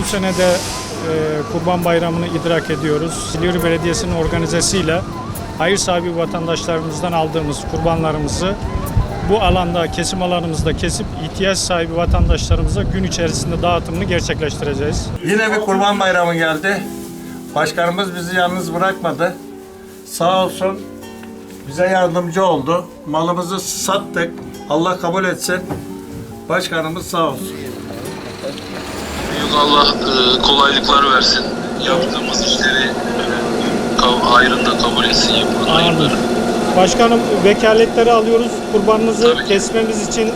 Bu sene de e, Kurban Bayramı'nı idrak ediyoruz. Silivri Belediyesi'nin organizesiyle hayır sahibi vatandaşlarımızdan aldığımız kurbanlarımızı bu alanda, kesim alanımızda kesip ihtiyaç sahibi vatandaşlarımıza gün içerisinde dağıtımını gerçekleştireceğiz. Yine bir kurban bayramı geldi. Başkanımız bizi yalnız bırakmadı. Sağ olsun bize yardımcı oldu. Malımızı sattık. Allah kabul etsin. Başkanımız sağ olsun. Büyük Allah e, kolaylıklar versin. Yaptığımız işleri e, hayrında kabul etsin yapılan. Başkanım vekaletleri alıyoruz. Kurbanınızı Tabii kesmemiz için e,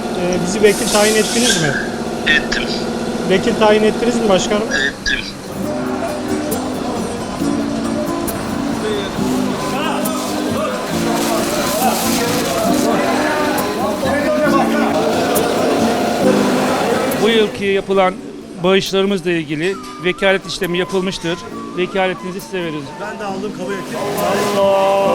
bizi vekil tayin ettiniz mi? Ettim, Vekil tayin ettiniz mi başkanım? ettim. Yılki yapılan bağışlarımızla ilgili vekalet işlemi yapılmıştır. Vekaletinizi size veriyoruz. Ben de aldım kabul ettim. Allahu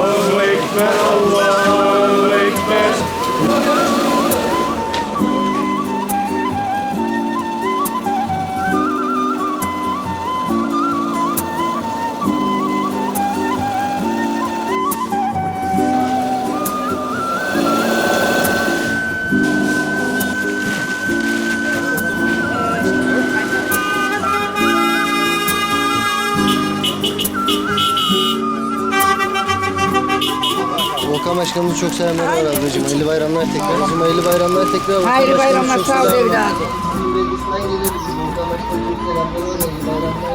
Volkan Başkanımız çok selamlar var ablacığım. Hayırlı bayramlar tekrar. Bizim hayırlı bayramlar tekrar. Volkan Hayırlı Başkanımız bayramlar, çok sağ ol selamlar. evladım. Bizim belediyesinden geliyoruz. Volkan Başkanımız çok selamlar var. Hayırlı bayramlar.